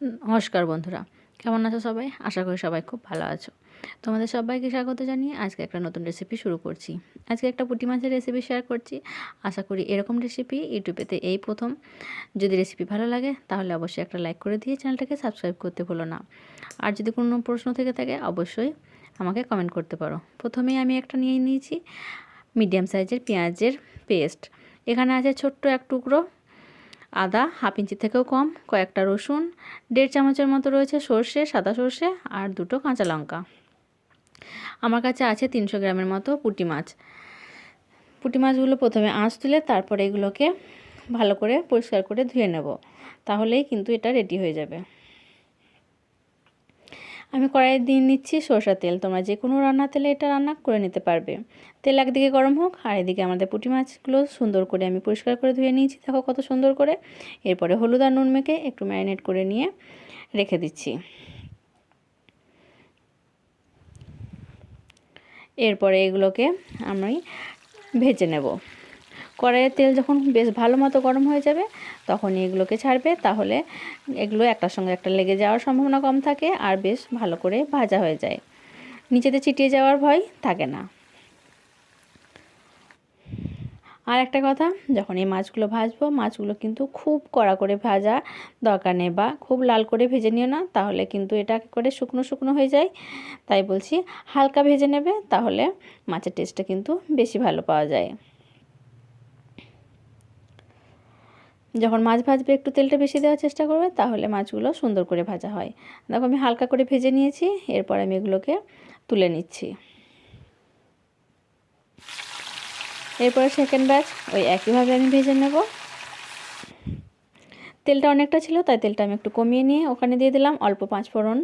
নমস্কার বন্ধুরা। কেমন আছো সবাই? আশা করি সবাই খুব ভালো আছো। তোমাদের সবাইকে স্বাগত জানিয়ে আজকে একটা নতুন রেসিপি শুরু করছি। আজকে একটা পুঁটি মাছের রেসিপি শেয়ার করছি। আশা করি এরকম রেসিপি ইউটিউবেতে এই প্রথম। যদি রেসিপি ভালো লাগে, তাহলে অবশ্যই একটা লাইক করে দিয়ে চ্যানেলটাকে সাবস্ক্রাইব করতে ভুলো না। আর যদি কোনো প্রশ্ন থেকে থাকে, অবশ্যই আমাকে কমেন্ট করতে পারো। প্রথমেই আমি একটা নিয়ে নিয়েছি। মিডিয়াম সাইজের পেঁয়াজের পেস্ট এখানে আছে ছোট্ট এক টুকরো আদা, হাফ ইঞ্চি থেকেও কম, কয়েকটা রসুন, দেড় চামচের মতো রয়েছে সর্ষে, সাদা সর্ষে আর দুটো কাঁচা লঙ্কা। আমার কাছে আছে তিনশো গ্রামের মতো পুটি মাছ। পুটি মাছগুলো প্রথমে আঁচ তুলে তারপরে এগুলোকে ভালো করে পরিষ্কার করে ধুয়ে নেব। তাহলেই কিন্তু এটা রেডি হয়ে যাবে। আমি কড়াইয়ে দিয়ে নিচ্ছি সরষা তেল। তোমরা যে কোনো রান্না তেলে এটা রান্না করে নিতে পারবে। তেল একদিকে গরম হোক, আর এদিকে আমাদের পুঁটি মাছগুলো সুন্দর করে আমি পরিষ্কার করে ধুয়ে নিয়েছি। দেখো কত সুন্দর করে। এরপরে হলুদ আর নুন মেখে একটু ম্যারিনেট করে নিয়ে রেখে দিচ্ছি। এরপরে এগুলোকে আমি ভেজে নেব। কড়াইয়ের তেল যখন বেশ ভালো মতো গরম হয়ে যাবে, তখন এগুলোকে ছাড়বে। তাহলে এগুলো একটার সঙ্গে একটা লেগে যাওয়ার সম্ভাবনা কম থাকে আর বেশ ভালো করে ভাজা হয়ে যায়। নিচেতে চিটিয়ে যাওয়ার ভয় থাকে না। আর একটা কথা, যখন এই মাছগুলো ভাজবো, মাছগুলো কিন্তু খুব কড়া করে ভাজা দরকার নেই বা খুব লাল করে ভেজে নিও না, তাহলে কিন্তু এটা করে শুকনো শুকনো হয়ে যায়। তাই বলছি, হালকা ভেজে নেবে, তাহলে মাছের টেস্টটা কিন্তু বেশি ভালো পাওয়া যায়। যখন মাছ ভাজবে, একটু তেলটা বেশি দেওয়ার চেষ্টা করবে, তাহলে মাছগুলো সুন্দর করে ভাজা হয়। দেখো, আমি হালকা করে ভেজে নিয়েছি, এরপর আমি এগুলোকে তুলে নিচ্ছি। এরপরে সেকেন্ড ব্যাচ ওই একইভাবে আমি ভেজে নেব। তেলটা অনেকটা ছিল, তাই তেলটা আমি একটু কমিয়ে নিয়ে ওখানে দিয়ে দিলাম অল্প পাঁচ ফোড়ন।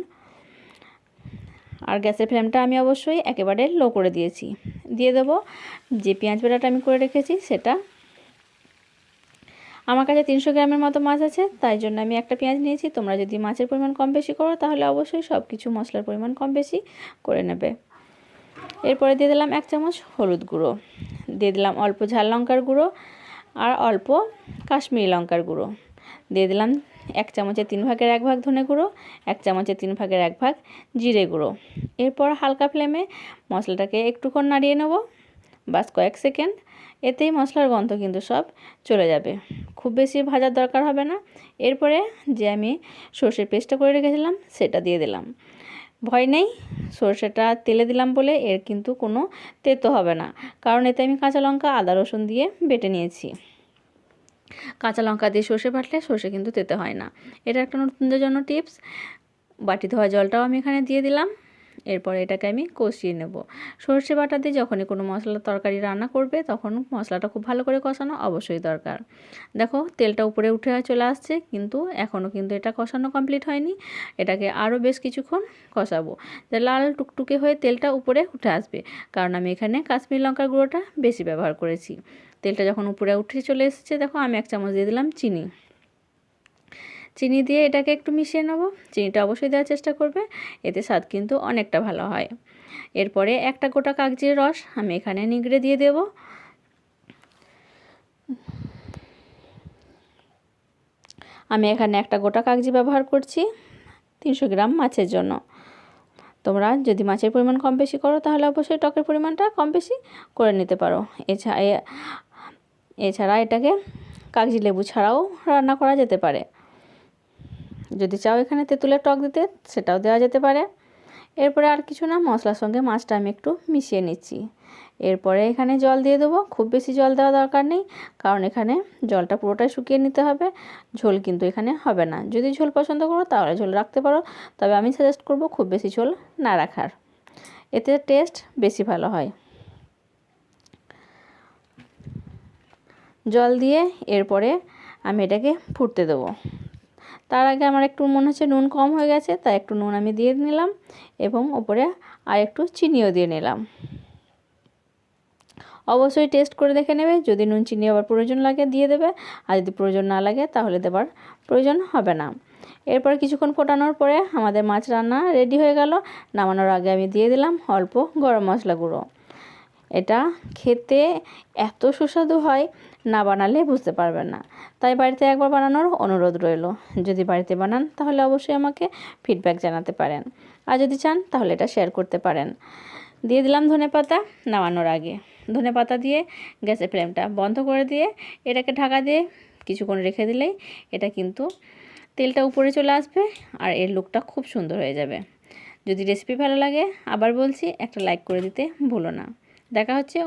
আর গ্যাসের ফ্লেমটা আমি অবশ্যই একেবারে লো করে দিয়েছি। দিয়ে দেবো যে পেঁয়াজ বেড়াটা আমি করে রেখেছি, সেটা আমার কাছে তিনশো গ্রামের মতো মাছ আছে, তাই জন্য আমি একটা পেঁয়াজ নিয়েছি। তোমরা যদি মাছের পরিমাণ কম বেশি করো, তাহলে অবশ্যই সব কিছু মশলার পরিমাণ কম বেশি করে নেবে। এরপরে দিয়ে দিলাম এক চামচ হলুদ গুঁড়ো। দিয়ে দিলাম অল্প ঝাল লঙ্কার গুঁড়ো আর অল্প কাশ্মীরি লঙ্কার গুঁড়ো। দিয়ে দিলাম এক চামচের তিন ভাগের এক ভাগ ধনে গুঁড়ো, এক চামচের তিন ভাগের এক ভাগ জিরে গুঁড়ো। এরপর হালকা ফ্লেমে মশলাটাকে একটুক্ষণ নাড়িয়ে নেব, বাস কয়েক সেকেন্ড। এতেই মশলার গন্ধ কিন্তু সব চলে যাবে। খুব বেশি ভাজার দরকার হবে না। এরপরে যে আমি সর্ষের পেস্টটা করে রেখেছিলাম, সেটা দিয়ে দিলাম। ভয় নেই, সর্ষেটা তেলে দিলাম বলে এর কিন্তু কোনো তেতো হবে না। কারণ এতে আমি কাঁচা লঙ্কা, আদা, রসুন দিয়ে বেটে নিয়েছি। কাঁচা লঙ্কা দিয়ে সর্ষে বাটলে সর্ষে কিন্তু তেতে হয় না। এটা একটা নতুনদের জন্য টিপস। বাটি ধোয়া জলটাও আমি এখানে দিয়ে দিলাম। এরপর এটাকে আমি কষিয়ে নেব। সর্ষে বাটা দিয়ে যখনই কোনো মশলা তরকারি রান্না করবে, তখন মশলাটা খুব ভালো করে কষানো অবশ্যই দরকার। দেখো, তেলটা উপরে উঠে চলে আসছে, কিন্তু এখনও কিন্তু এটা কষানো কমপ্লিট হয়নি। এটাকে আরও বেশ কিছুক্ষণ কষাবো। লাল টুকটুকে হয়ে তেলটা উপরে উঠে আসবে, কারণ আমি এখানে কাশ্মীর লঙ্কার গুঁড়োটা বেশি ব্যবহার করেছি। তেলটা যখন উপরে উঠে চলে এসেছে, দেখো আমি এক চামচ দিয়ে দিলাম চিনি। চিনি দিয়ে এটাকে একটু মিশিয়ে নেব। চিনিটা অবশ্যই দেওয়ার চেষ্টা করবে, এতে স্বাদ কিন্তু অনেকটা ভালো হয়। এরপরে একটা গোটা কাগজির রস আমি এখানে নিগড়ে দিয়ে দেব। আমি এখানে একটা গোটা কাগজি ব্যবহার করছি, তিনশো গ্রাম মাছের জন্য। তোমরা যদি মাছের পরিমাণ কম বেশি করো, তাহলে অবশ্যই টকের পরিমাণটা কম বেশি করে নিতে পারো। এছাড়া এছাড়া এটাকে কাগজি লেবু ছাড়াও রান্না করা যেতে পারে। যদি চাও এখানে তেঁতুলের টক দিতে, সেটাও দেওয়া যেতে পারে। এরপরে আর কিছু না, মশলার সঙ্গে মাছটা আমি একটু মিশিয়ে নিচ্ছি। এরপরে এখানে জল দিয়ে দেবো। খুব বেশি জল দেওয়া দরকার নেই, কারণ এখানে জলটা পুরোটাই শুকিয়ে নিতে হবে। ঝোল কিন্তু এখানে হবে না। যদি ঝোল পছন্দ করো, তাহলে ঝোল রাখতে পারো। তবে আমি সাজেস্ট করব খুব বেশি ঝোল না রাখার। এতে টেস্ট বেশি ভালো হয়। জল দিয়ে এরপরে আমি এটাকে ফুটতে দেবো। তার আগে আমার একটু মনে হচ্ছে নুন কম হয়ে গেছে, তাই একটু নুন আমি দিয়ে নিলাম এবং ওপরে আর একটু চিনিও দিয়ে নিলাম। অবশ্যই টেস্ট করে দেখে নেবে, যদি নুন চিনি আবার প্রয়োজন লাগে দিয়ে দেবে, আর যদি প্রয়োজন না লাগে তাহলে দেবার প্রয়োজন হবে না। এরপর কিছুক্ষণ ফোটানোর পরে আমাদের মাছ রান্না রেডি হয়ে গেল, নামানোর আগে আমি দিয়ে দিলাম অল্প গরম মশলা গুঁড়ো। এটা খেতে এত সুস্বাদু হয় না বানালে বুঝতে পারবেন না। তাই বাড়িতে একবার বানানোর অনুরোধ রইল। যদি বাড়িতে বানান, তাহলে অবশ্যই আমাকে ফিডব্যাক জানাতে পারেন। আর যদি চান, তাহলে এটা শেয়ার করতে পারেন। দিয়ে দিলাম ধনে পাতা নামানোর আগে। ধনে পাতা দিয়ে গ্যাসের ফ্লেমটা বন্ধ করে দিয়ে এটাকে ঢাকা দিয়ে কিছুক্ষণ রেখে দিলেই এটা কিন্তু তেলটা উপরে চলে আসবে আর এর লুকটা খুব সুন্দর হয়ে যাবে। যদি রেসিপি ভালো লাগে, আবার বলছি, একটা লাইক করে দিতে ভুলো না। দেখা হচ্ছে